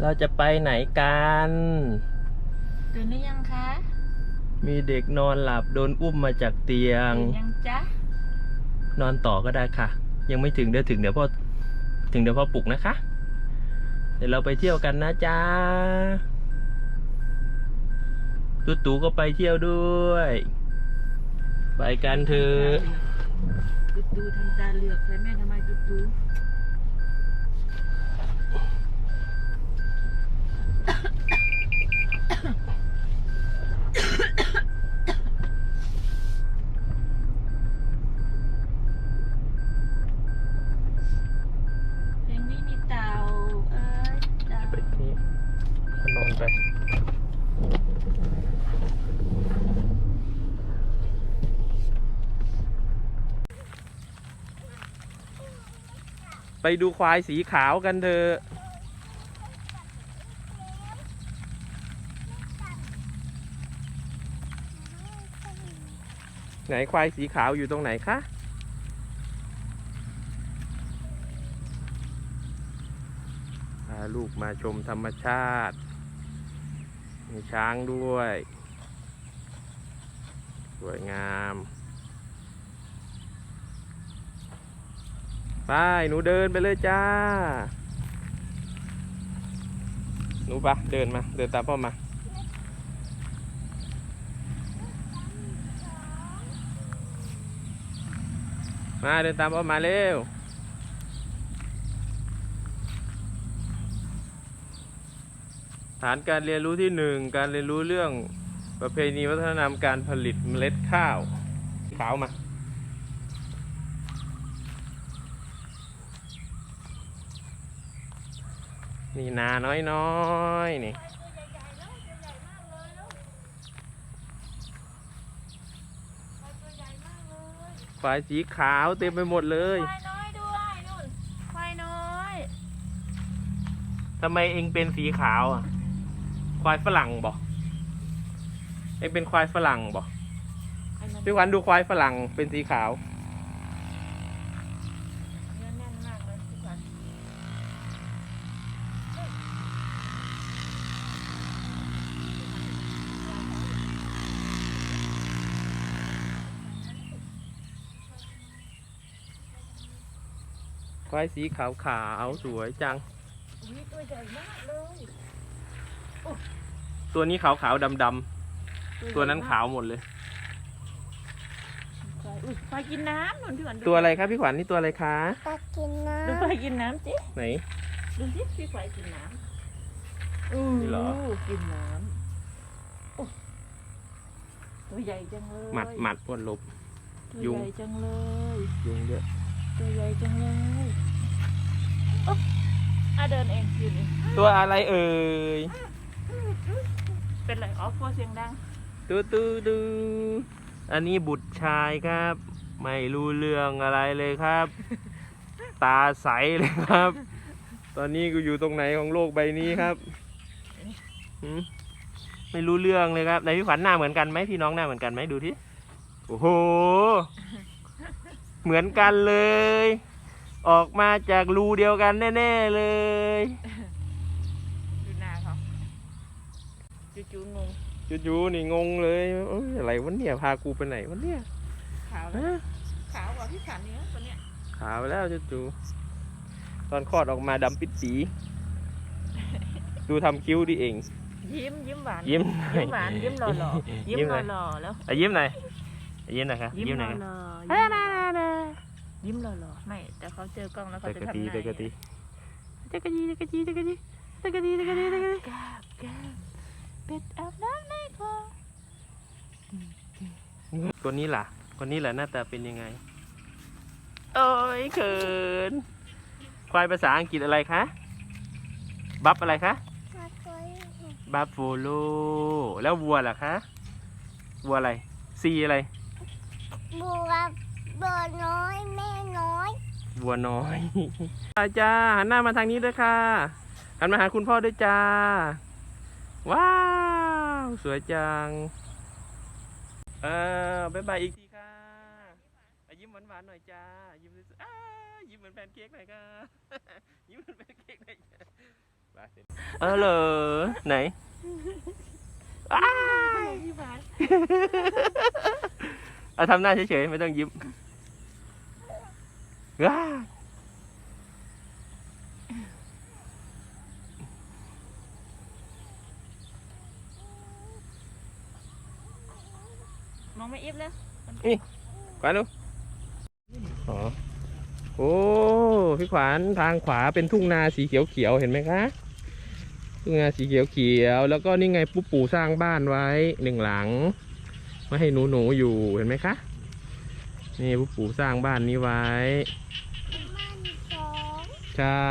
เราจะไปไหนกันตื่นหรือยังคะมีเด็กนอนหลับโดนอุ้มมาจากเตียง ตื่นยังจ๊ะนอนต่อก็ได้ค่ะ ยังไม่ถึงเดี๋ยวถึงเดี๋ยวพ่อถึงเดี๋ยวพ่อปลุกนะคะ เดี๋ยวเราไปเที่ยวกันนะจ๊ะตุ๊ตู่ก็ไปเที่ยวด้วย ไปกันเถอะตุ๊ดูทำตาเหลือกใส่แม่ทำไมตุ๊ดูเพลงนี้มีเต่าเอ้ยเต่า ไปที่นอนไป ไป ดูควายสีขาวกันเถอะไหนควายสีขาวอยู่ตรงไหนคะ พาลูกมาชมธรรมชาติ มีช้างด้วย สวยงาม ไปหนูเดินไปเลยจ้า หนูปะเดินมา เดินตามพ่อมา มาเดินตามพ่อมาเร็วฐานการเรียนรู้ที่หนึ่งการเรียนรู้เรื่องประเพณีวัฒนธรรมการผลิตเมล็ดข้าว ขาวมา นี่นาน้อยน้อยๆนี่ฝ่ายสีขาวเต็มไปหมดเลยควายน้อยด้วยนู่นควายน้อยทำไมเองเป็นสีขาวอะ ควายฝรั่งบอกเองเป็นควายฝรั่งบอกไอ้มันพี่ขวัญดูควายฝรั่งเป็นสีขาว เนื้อแน่นมากเลยพี่ขวัญ ควายสีขาวขาวๆสวยจัง อุ้ยตัวใหญ่มากเลยตัวนี้ขาวขาวดำดำๆตัวนั้นขาวหมดเลยควายอุ้ยควายกินน้ำนู่นพี่ขวัญดูตัวอะไรครับพี่ขวัญนี่ตัวอะไรคะตากินน้ดูควายกินน้ำสิไหน ดูสิพี่ควายกินน้ำอู้นี่เหรอ กินน้ำโอ้ตัวใหญ่จังเลยหมัดหมัดอ้วนลบ ตัวยุง ใหญ่จังเลย ยุงเยอะ ตัวใหญ่จังเลยโอ๊ะอะเดินเองยืนเอง ตัวอะไรเอ่ยเป็นไรอ๋อกลัวเสียงดัง ตูตูดูอันนี้บุตรชายครับ ไม่รู้เรื่องอะไรเลยครับ ตาใสเลยครับ ตอนนี้กูอยู่ตรงไหนของโลกใบนี้ครับหืมไม่รู้เรื่องเลยครับไหนพี่ขวัญหน้าเหมือนกันไหมพี่น้องหน้าเหมือนกันไหมดูที่โอ้โห เหมือนกันเลย ออกมาจากรูเดียวกันแน่ๆเลย ดูหน้าเขาจู่ๆงงจูๆนี่งงเลยเอ้ยอะไรวะเนี่ยพากูไปไหนวะเนี่ยขาวฮะขาวกว่าพี่ขันเนี้ยตัวเนี้ยขาวแล้วจูๆตอนคลอดออกมาดำปิดปี ดูทำคิ้วดิเอง ยิ้มยิ้มหวานยิ้มยิ้มหวานยิ้มหล่อหล่อๆยิ้มยิ้มหหน่ล่ออย หล่อๆแล้วอะยิ้มหน่อยอะยิ้มหน่อยครับยิ้มยิ้มหหล่น่ออยหคล่รับอ ยิ้มหล่อหล่อๆไม่ แต่เขาเจอกล้องแล้วเขาตะจะกะทำตีหน้าตะกะตีตะกะตีตะกะตีตะกะตีตะกะตีตะกะตีตะกะตีกาบกาบเป็ดอาบน้ำในคลองตัวนี้ล่ะ คนนี้แหละหน้าตาเป็นยังไง โอ้ยเขิน ควายภาษาอังกฤษอะไรคะ บัฟอะไรคะำตาตัวบัฟโฟโล แล้ววัวล่ะคะ วัวอะไร ซีอะไร บัว บัวน้อยแม่น้อยวัวน้อยจ้าหันหน้ามาทางนี้ด้วยค่ะ หันมาหาคุณพ่อด้วยจ้า ว้าว สวยจังเออบ๊ายบายอีกทีค่ะอะยิ้มหวานๆหน่อยจ้า ยิ้มสวยๆอ้ายิ้มเหมือนแพนเค้กหน่อยค่ะ ยิ้มเหมือนแพนเค้กหน่อยจ้าไปเสร็จเออเหรอไหนอ้าพี่บาสเอาทำหน้าเฉยๆ ไม่ต้องยิ้ม ว้าน้องไม่อิฟเลยขวานดูอ๋อโอ้พี่ขวานทางขวาเป็นทุ่งนาสีเขียวๆเห็นไหมคะทุ่งนาสีเขียวๆแล้วก็นี่ไงปู่ปู่สร้างบ้านไว้หนึ่งหลังไม่ให้หนูหนูๆอยู่เห็นไหมคะ นี่ปู่ปู่สร้างบ้านนี้ไว้มันสองใช่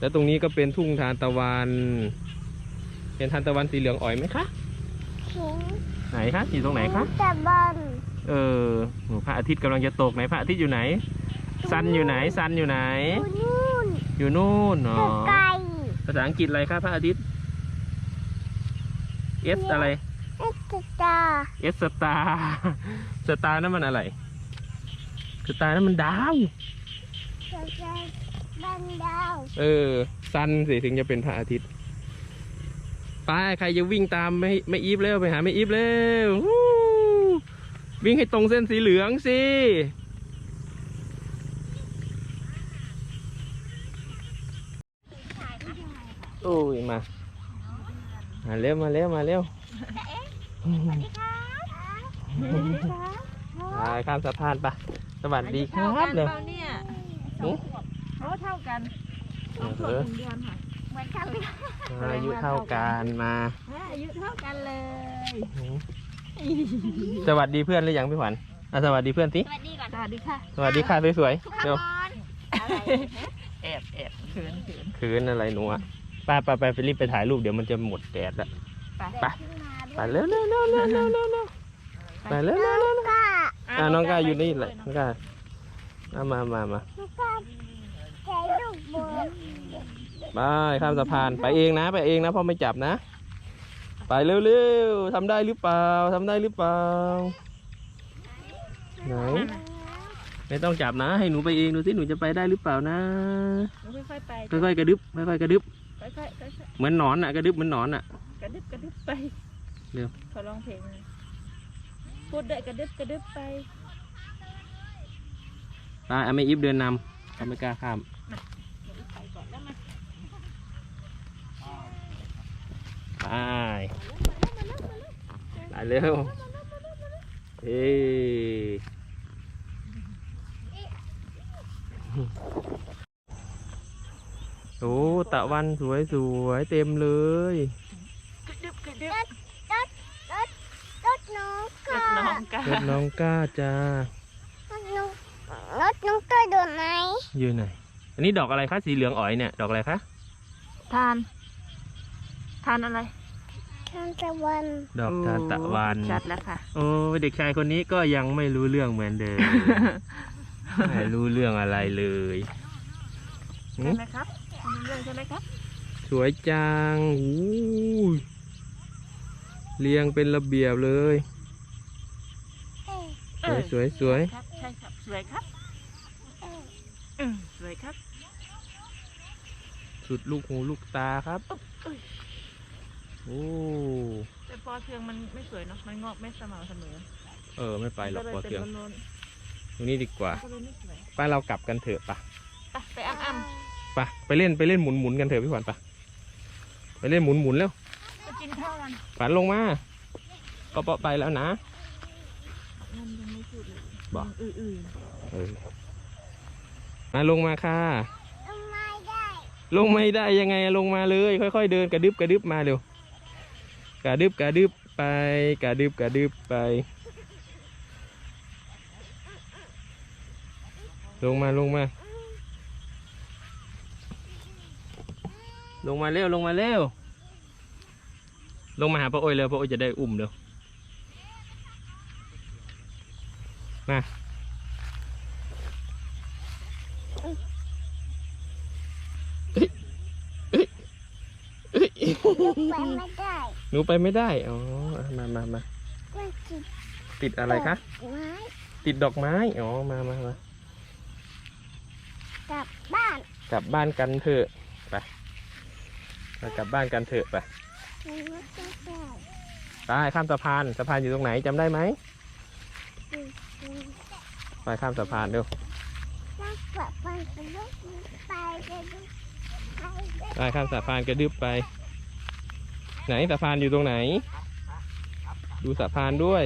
แล้วตรงนี้ก็เป็นทุ่งทานตะวัน เป็นทานตะวันสีเหลืองอ่อยไหมคะขิงไหนคะสีตรงไหนคะตะบันเออโหพระอาทิตย์กำลังจะตกไหนพระอาทิตย์อยู่ไหน ซันอยู่ไหน ซันอยู่ไหน อยู่นู่นอยู่นู่นอ๋อไกลภาษาอังกฤษอะไรครับพระอาทิตย์ S อะไร เอ็กซ์ตา S สตาร์สตาร์นั่นมันอะไร สตาร์นั่นมันดาวจะจะบันดาว เออซันสิถึงจะเป็นพระอาทิตย์ไปใครจะวิ่งตามไม่ไม่อีฟเร็วไปหาไม่อีฟเร็ววู้วิ่งให้ตรงเส้นสีเหลืองสิโอ้ยมา มาเร็วมาเร็วมาเร็ว ไปข้ามสะพานปะสวัสดีครับเลเลยยเนี่ยหึโอ้เท่ากันสองขวบหนึ่งเดือนค่ะเหมือนกันเลยอายุเท่ากันมาอายุเท่ากันเลย สวัสดีเพื่อนหรือยังพี่ขวัญอะสวัสดีเพื่อนสิสวัสดีก่อนสวัสดีค่ะ สวัสดีค่ะสวยๆเร็วอะไรแอบแอบเขินเขินคืนอะไรหนูอะไปไปไปไปรีบไปถ่ายรูปเดี๋ยวมันจะหมดแดดแล้วไป ไปไปเร็วเร็วเร็วเร็วเร็วเร็วเร็วไปเร็วเร็วเร็วเร็วก็อะน้องก้าอยู่นี่แหละน้องก้าเอามามามาแล้วก็ใช้ลูกบอลไปข้ามสะพานไปเองนะ ไปเองนะพ่อไม่จับนะ ไปเร็วเร็วทำได้หรือเปล่าทำได้หรือเปล่าไหนไม่ต้องจับนะ ให้หนูไปเองดูสิหนูจะไปได้หรือเปล่านะค่อยๆไปค่อยๆกระดึบค่อยๆกระดึบค่อยๆค่อยเหมือนหนอนอะกระดึบเหมือนหนอนอะๆกระดึบกระดึบไป เร็วเขาร้องเพลงเลยพูดได้กระดึบกระดึบไปไปอเมอีฟเดินนำเขาไม่กล้าข้ามไปก่อนแล้วมาไปไปเร็วเฮ้โอ้ตะวันสวยสวยๆเต็มเลย กระดึบกระดึบรถน้อง รก็ถน้องกันรถน้องก้าจ้ารถน้องรถน้องก็โดนไหมอยู่ไหน อันนี้ดอกอะไรคะสีเหลืองอ๋อยเนี่ย ดอกอะไรคะทาน ทานอะไร ทางตะวัน ดอกทานตะวันชัดแล้วค่ะ โอ้เด็กชายคนนี้ก็ยังไม่รู้เรื่องเหมือนเดิม ไม่รู้เรื่องอะไรเลยหืใช่มไหมครับทำเรื่องใช่ไหมครับ สวยจังอู้ยเรียงเป็นระเบียบเลยเอ้ย สวยสวยสวยครับใช่ครับสวยครับเอ้ยอืมสวยครับ สุดลูกหูลูกตาครับโอ้แต่ปอเทืองมันไม่สวยเนาะมันงอกไม่สม่ำเสมอเออไม่ไปหรอกก็ปอเลยเทืองเป็นโลนตรงนี้ดีกว่าๆก็เลยไม่สวยไปเรากลับกันเถอะปะไปไปอ้ำอ้ำไปไปเล่นไปเล่นหมุนหมุนกันเถอะพี่ขวัญปะไปเล่นหมุนหมุนแล้วไปกินข้าวกันขวัญลงมาก็เปาะไปแล้วนะ มันยังไม่พูดเลยบอกอืออือเออมาลงมาค่ะ ทำไมได้ลงไม่ได้ยังไงลงมาเลย ค่อย ๆ เดินกระดึบกระดึบมาเร็วกระดึบกระดึบไปกระดึบกระดึบไป ลงมาลงมา ลงมาเร็วลงมาเร็วลงมาหาพ่อโอ้ยเร็วพ่อโอ้ยจะได้อุ้มเร็ว มาเอ้ยไปไม่ได้หนูไปไม่ได้ อ๋อ มามามามันจิตติดอะไรคะ ไม้ติดดอกไม้ อ๋อ มามามา กลับบ้านกลับบ้านกันเถอะ ไปไปกลับบ้านกันเถอะไป มันก็จะแก่ไปข้ามสะพาน สะพานอยู่ตรงไหนจำได้ไหมอืมอืม ไปข้ามสะพานเร็วแล้วแบบไปไปลูกไปไปลูกไปไปข้ามสะพานกระดึบไป ไหนสะพานอยู่ตรงไหน ดูสะพานด้วย